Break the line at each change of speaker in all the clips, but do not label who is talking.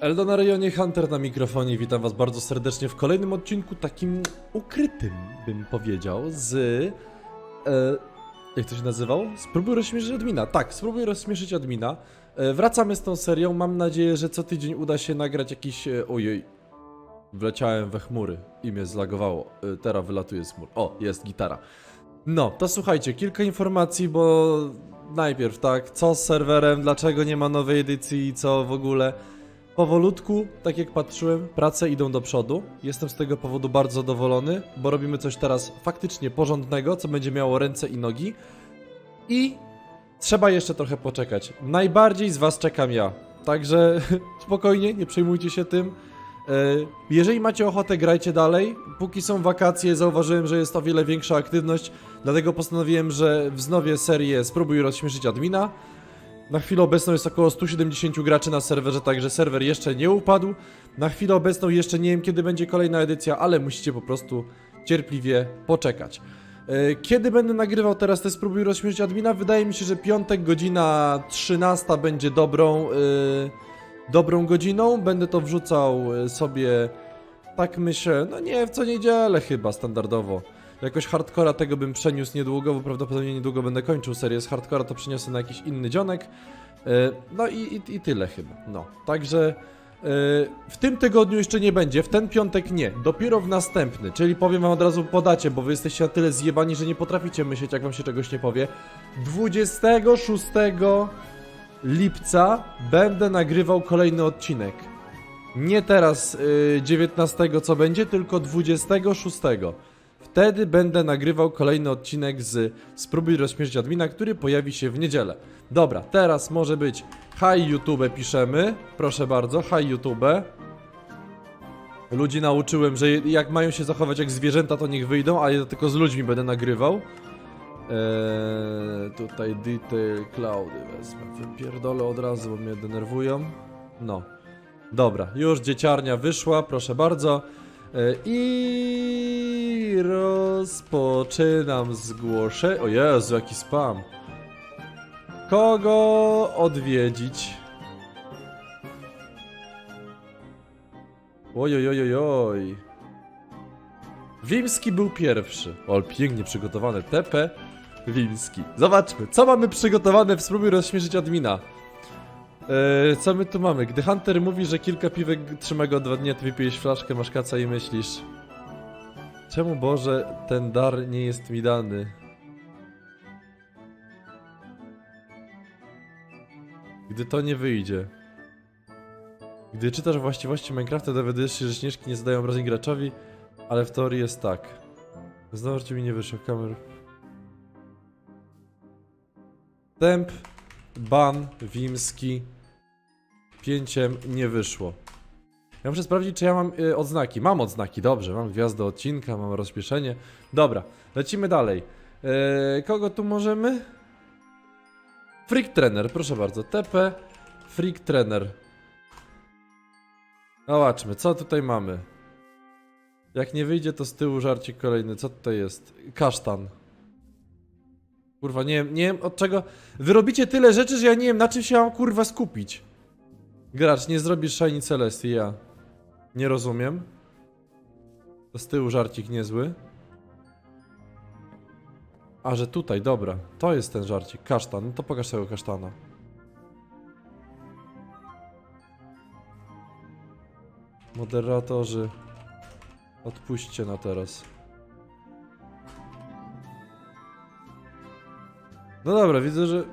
Eldo na rejonie Hunter na mikrofonie. Witam was bardzo serdecznie w kolejnym odcinku, takim ukrytym, bym powiedział, z... E, jak to się nazywał? Spróbuj rozśmieszyć admina. Tak, spróbuj rozśmieszyć admina. E, wracamy z tą serią. Mam nadzieję, że co tydzień uda się nagrać jakiś... E, ojej. Wleciałem we chmury i mnie zlagowało. E, teraz wylatuje z chmur. O, jest gitara. No, to słuchajcie, kilka informacji, bo najpierw tak, co z serwerem, dlaczego nie ma nowej edycji i co w ogóle. Powolutku, tak jak patrzyłem, prace idą do przodu. Jestem z tego powodu bardzo zadowolony, bo robimy coś teraz faktycznie porządnego, co będzie miało ręce i nogi. I trzeba jeszcze trochę poczekać. Najbardziej z was czekam ja. Także spokojnie, nie przejmujcie się tym. E, Jeżeli macie ochotę, grajcie dalej. Póki są wakacje, zauważyłem, że jest o wiele większa aktywność, dlatego postanowiłem, że wznowię serię Spróbuj rozśmieszyć admina. Na chwilę obecną jest około 170 graczy na serwerze, także serwer jeszcze nie upadł. Na chwilę obecną jeszcze nie wiem, kiedy będzie kolejna edycja, ale musicie po prostu cierpliwie poczekać. E, Kiedy będę nagrywał teraz te Spróbuj rozśmieszyć admina? Wydaje mi się, że piątek, godzina 13 będzie dobrą, e, dobrą godziną. Będę to wrzucał e, sobie, tak myślę, no nie, w co niedzielę chyba standardowo. Jakoś hardcora tego bym przeniósł niedługo, bo prawdopodobnie niedługo będę kończył serię z hardcora, to przeniosę na jakiś inny dzionek. E, No i, i, i tyle chyba. No, także e, w tym tygodniu jeszcze nie będzie, w ten piątek nie, dopiero w następny, czyli powiem wam od razu podacie, bo wy jesteście na tyle zjebani, że nie potraficie myśleć, jak wam się czegoś nie powie. 26 lipca będę nagrywał kolejny odcinek. Nie teraz y, 19 co będzie, tylko 26. Wtedy będę nagrywał kolejny odcinek z Spróbuj rozśmieszyć admina, który pojawi się w niedzielę. Dobra, teraz może być Hi YouTube piszemy. Proszę bardzo, Hi YouTube. Ludzi nauczyłem, że jak mają się zachować jak zwierzęta, to niech wyjdą, a ja tylko z ludźmi będę nagrywał. Eee, tutaj detail cloudy wezmę. Wypierdolę od razu, bo mnie denerwują. No. Dobra, już dzieciarnia wyszła, proszę bardzo. E, I rozpoczynam zgłoszenie. O Jezu, jaki spam. Kogo odwiedzić? Ojojojojoj. Wimski był pierwszy. O, pięknie przygotowany. TP Wimski. Zobaczmy, co mamy przygotowane w spróbuj rozśmieszyć admina. Eee, co my tu mamy? Gdy Hunter mówi, że kilka piwek trzyma go dwa dni, ty wypijesz flaszkę, masz kaca i myślisz Czemu Boże ten dar nie jest mi dany? Gdy to nie wyjdzie. Gdy czytasz właściwości Minecrafta, dowiadujesz się, że śnieżki nie zadają obrażeń graczowi, ale w teorii jest tak. Znowu ci mi nie wyszło, kamer. Temp, ban, wimski. Pięciem nie wyszło. Ja muszę sprawdzić, czy ja mam y, odznaki. Mam odznaki, dobrze. Mam gwiazdę odcinka, mam rozpieszenie. Dobra, lecimy dalej. E, kogo tu możemy? Freak Trainer, proszę bardzo. TP Freak Trainer. Zobaczmy, co tutaj mamy. Jak nie wyjdzie, to z tyłu żarcik kolejny. Co tutaj jest? Kasztan. Kurwa, nie wiem, nie wiem od czego. Wy robicie tyle rzeczy, że ja nie wiem na czym się mam kurwa skupić. Gracz, nie zrobisz Shiny Celestii, ja. Nie rozumiem. To z tyłu żarcik niezły. A, że tutaj, dobra. To jest ten żarcik. Kasztan, no to pokaż tego kasztana. Moderatorzy. Odpuśćcie na teraz. No dobra, widzę, że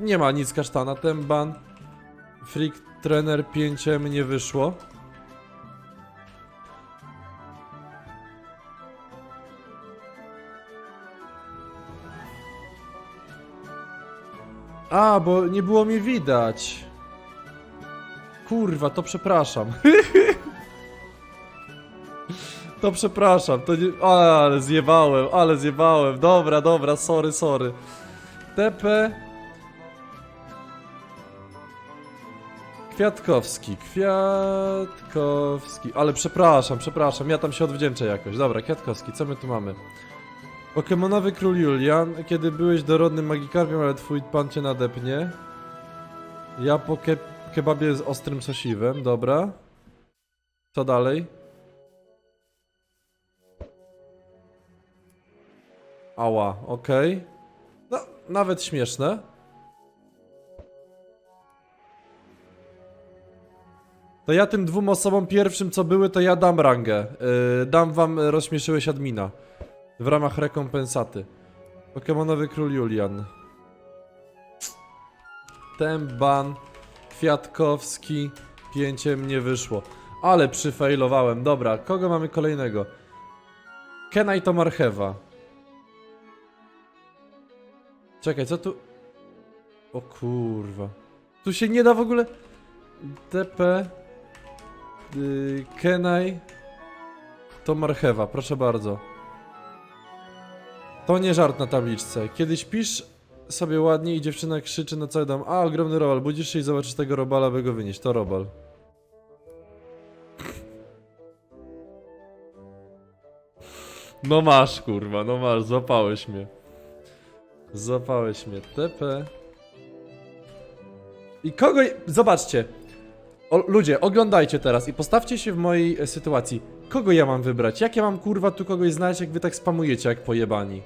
nie ma nic kasztana. Ten ban Freak Trainer 5 nie wyszło. A, bo nie było mnie widać. Kurwa, to przepraszam. to przepraszam, to nie... Ale zjebałem, ale zjebałem. Dobra, dobra, sorry, sorry. TP... Kwiatkowski, Kwiatkowski. Ale przepraszam, przepraszam, ja tam się odwdzięczę jakoś. Dobra, Kwiatkowski, co my tu mamy? Pokemonowy król Julian, kiedy byłeś dorodnym magikarpiem, ale twój pan cię nadepnie. Ja poke kebabie z ostrym sosiwem, dobra. Co dalej? Ała, okej. No, nawet śmieszne. To ja tym dwóm osobom pierwszym, co były, to ja dam rangę. Yy, dam wam y, rozśmieszyłeś admina. W ramach rekompensaty. Pokemonowy król Julian. Temban. Kwiatkowski. Pięciem nie wyszło. Ale przyfailowałem. Dobra, kogo mamy kolejnego? Kenai to marchewa. Czekaj, co tu... O kurwa. Tu się nie da w ogóle... TP... Yy, Kenai... To marchewa, proszę bardzo. To nie żart na tabliczce. Kiedy śpisz sobie ładnie i dziewczyna krzyczy na cały dom A, ogromny robal, budzisz się i zobaczysz tego robala, by go wynieść. To robal. No masz, kurwa, no masz, złapałeś mnie. Złapałeś mnie. TP. I kogo... Zobaczcie. O, ludzie, oglądajcie teraz i postawcie się w mojej e, sytuacji. Kogo ja mam wybrać? Jak ja mam kurwa tu kogoś znaleźć, jak wy tak spamujecie jak pojebani?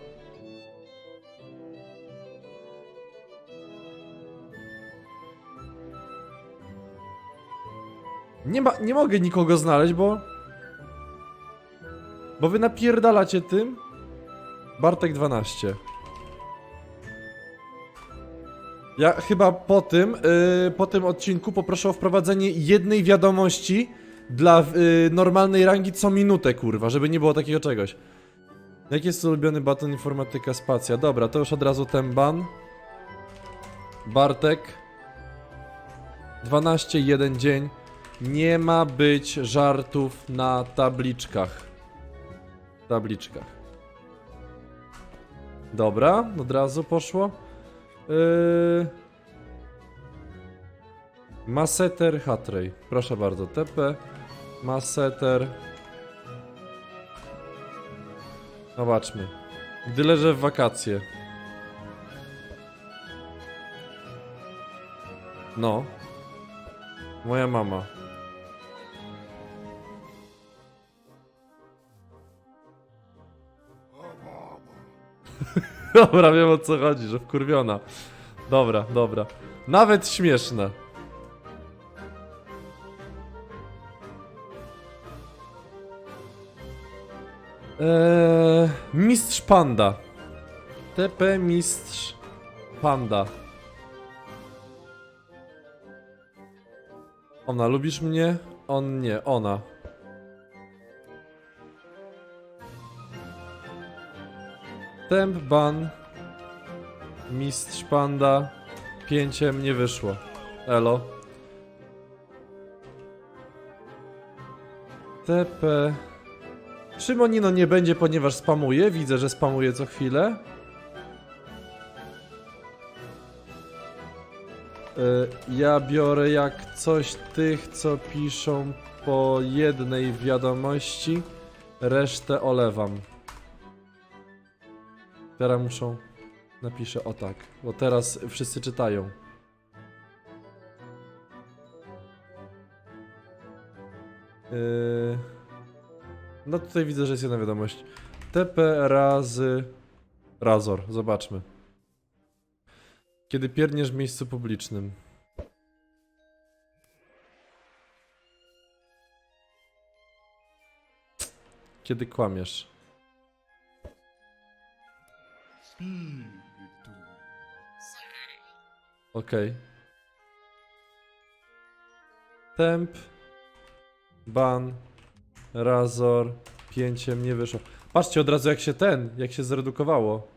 Nie ma, nie mogę nikogo znaleźć, bo... Bo wy napierdalacie tym. Bartek 12. Ja chyba po tym, yy, po tym odcinku poproszę o wprowadzenie jednej wiadomości dla yy, normalnej rangi co minutę, kurwa, żeby nie było takiego czegoś. Jaki jest ulubiony baton informatyka spacja? Dobra, to już od razu ten ban. Bartek. 12, jeden dzień. Nie ma być żartów na tabliczkach. Tabliczkach. Dobra, od razu poszło. Yy... Maseter Hatrej. Proszę bardzo, TP. Maseter. Zobaczmy. Gdy leżę w wakacje. No. Moja mama. Dobra, wiem o co chodzi, że wkurwiona. Dobra, dobra. Nawet śmieszne. Eee, mistrz Panda. TP Mistrz Panda. Ona, lubisz mnie? On nie, ona. Temp ban. Mistrz Panda. Pięciem nie wyszło. Elo. TP. Szymonino nie będzie, ponieważ spamuje. Widzę, że spamuje co chwilę. Y, Ja biorę jak coś tych, co piszą po jednej wiadomości. Resztę olewam. Teraz muszą. Napiszę o tak, bo teraz wszyscy czytają. Yy... No tutaj widzę, że jest jedna wiadomość. TP razy Razor. Zobaczmy. Kiedy pierniesz w miejscu publicznym. Kiedy kłamiesz. Okej. Temp. Ban. Razor. Pięciem nie wyszło. Patrzcie od razu jak się ten, jak się zredukowało.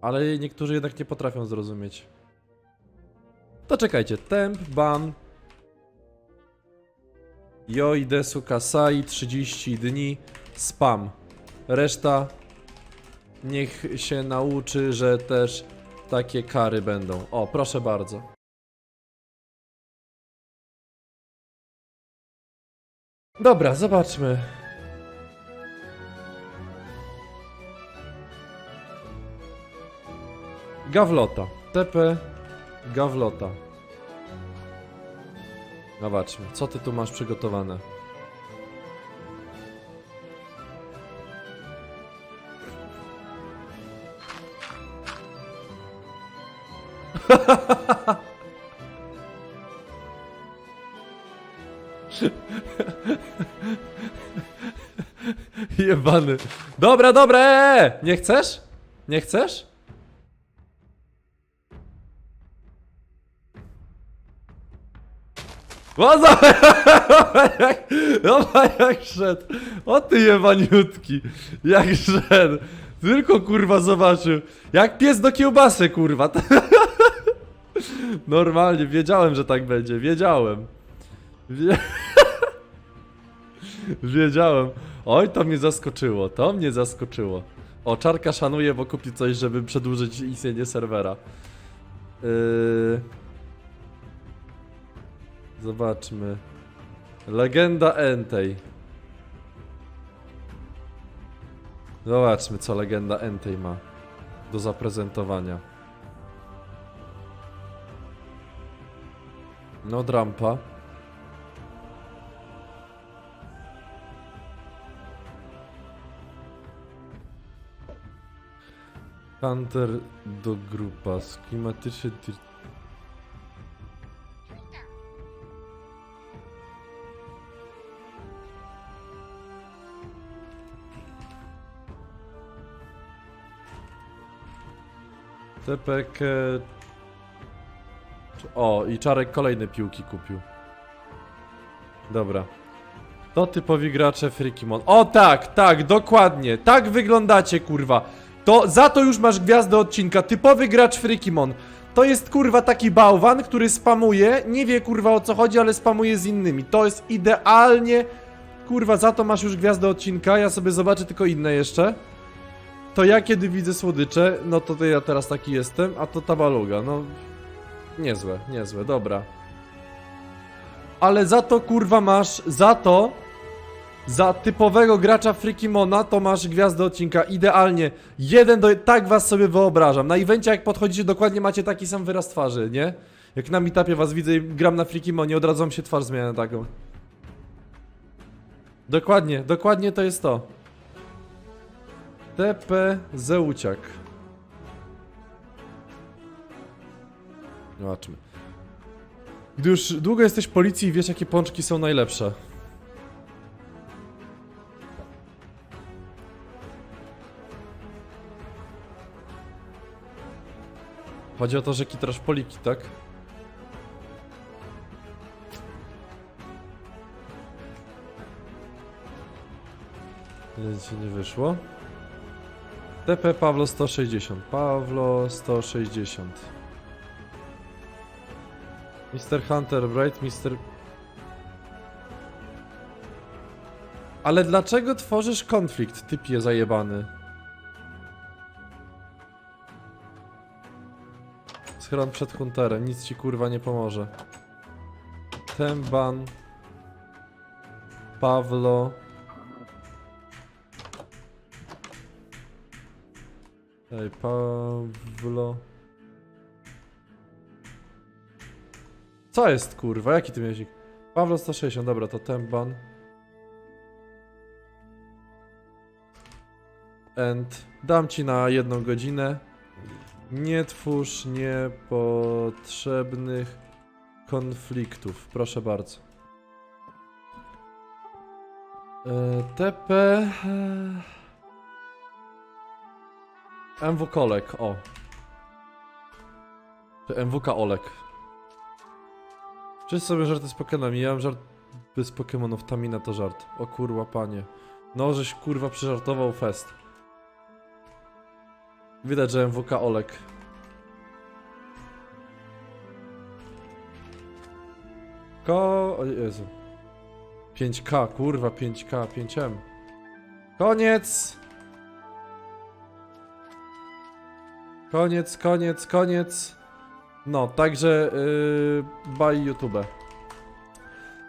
Ale niektórzy jednak nie potrafią zrozumieć. To czekajcie. Temp, ban. Yoidesu Kasai 30 dni. Spam. Reszta niech się nauczy, że też takie kary będą. O, proszę bardzo. Dobra, zobaczmy. Gawlota. TP Gawlota. Zobaczmy, co ty tu masz przygotowane? Jebany. Dobra, dobra, ee! Nie chcesz? Nie chcesz? O, zobacz jak, jak szedł. O ty jebaniutki. Jak szedł. Tylko kurwa zobaczył. Jak pies do kiełbasy kurwa. Normalnie, wiedziałem, że tak będzie. Wiedziałem. Wie... Wiedziałem. Oj, to mnie zaskoczyło. To mnie zaskoczyło. O, Czarka szanuje, bo kupi coś, żeby przedłużyć istnienie serwera. Yy... Zobaczmy. Legenda Entei. Zobaczmy, co legenda Entei ma do zaprezentowania. No, drampa. Hunter do grupa. Schematyczny. ty- TPK. O, i Czarek kolejne piłki kupił. Dobra. To typowi gracze Frikimon. O tak, tak, dokładnie. Tak wyglądacie, kurwa. To za to już masz gwiazdę odcinka. Typowy gracz Frikimon. To jest kurwa taki bałwan, który spamuje. Nie wie kurwa o co chodzi, ale spamuje z innymi. To jest idealnie. Kurwa, za to masz już gwiazdę odcinka. Ja sobie zobaczę tylko inne jeszcze. To ja kiedy widzę słodycze, no to, ja teraz taki jestem, a to tabaluga, no niezłe, niezłe, dobra. Ale za to kurwa masz, za to, za typowego gracza Frikimona to masz gwiazdę odcinka idealnie. Jeden do, tak was sobie wyobrażam. Na evencie jak podchodzicie dokładnie macie taki sam wyraz twarzy, nie? Jak na meetupie was widzę i gram na Frikimonie, od razu się twarz zmienia na taką. Dokładnie, dokładnie to jest to. TP Zeuciak. Zobaczmy. Gdy już długo jesteś w policji i wiesz jakie pączki są najlepsze. Chodzi o to, że kitrasz poliki, tak? Nic się nie wyszło. TP Pawlo 160. Pawlo 160. Mr. Hunter Bright, Mr. Ale dlaczego tworzysz konflikt, typie zajebany? Schron przed Hunterem, nic ci kurwa nie pomoże. Temban. Pawlo. Ej, Pawlo. Co jest kurwa? Jaki ty miałeś? Pawlo 160, dobra, to Temban. And dam ci na jedną godzinę. Nie twórz niepotrzebnych konfliktów. Proszę bardzo. E, TP. e, MW Kolek, o. MWK Olek. Wszyscy sobie żarty z Pokémonami. Ja mam żart bez Pokémonów. Tamina to żart. O kurwa, panie. No, żeś kurwa przyżartował fest. Widać, że MWK Olek. Ko... O Jezu. 5K, kurwa, 5K, 5M. Koniec! Koniec, koniec, koniec. No, także yy, bye YouTube.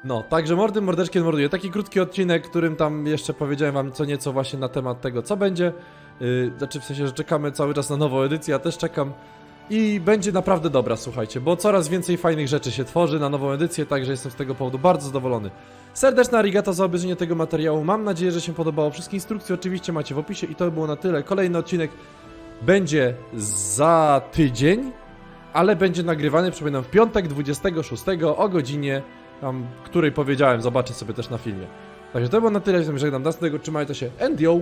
No, także mordy, mordeczki morduje. Taki krótki odcinek, którym tam jeszcze powiedziałem wam co nieco właśnie na temat tego, co będzie. Yy, znaczy w sensie, że czekamy cały czas na nową edycję, ja też czekam. I będzie naprawdę dobra, słuchajcie, bo coraz więcej fajnych rzeczy się tworzy na nową edycję, także jestem z tego powodu bardzo zadowolony. Serdeczna arigato za obejrzenie tego materiału. Mam nadzieję, że się podobało. Wszystkie instrukcje oczywiście macie w opisie i to by było na tyle. Kolejny odcinek będzie za tydzień, ale będzie nagrywany, przypominam, w piątek 26 o godzinie, tam, której powiedziałem, zobaczę sobie też na filmie. Także to było na tyle, żegnam, do następnego, trzymajcie się, and yo!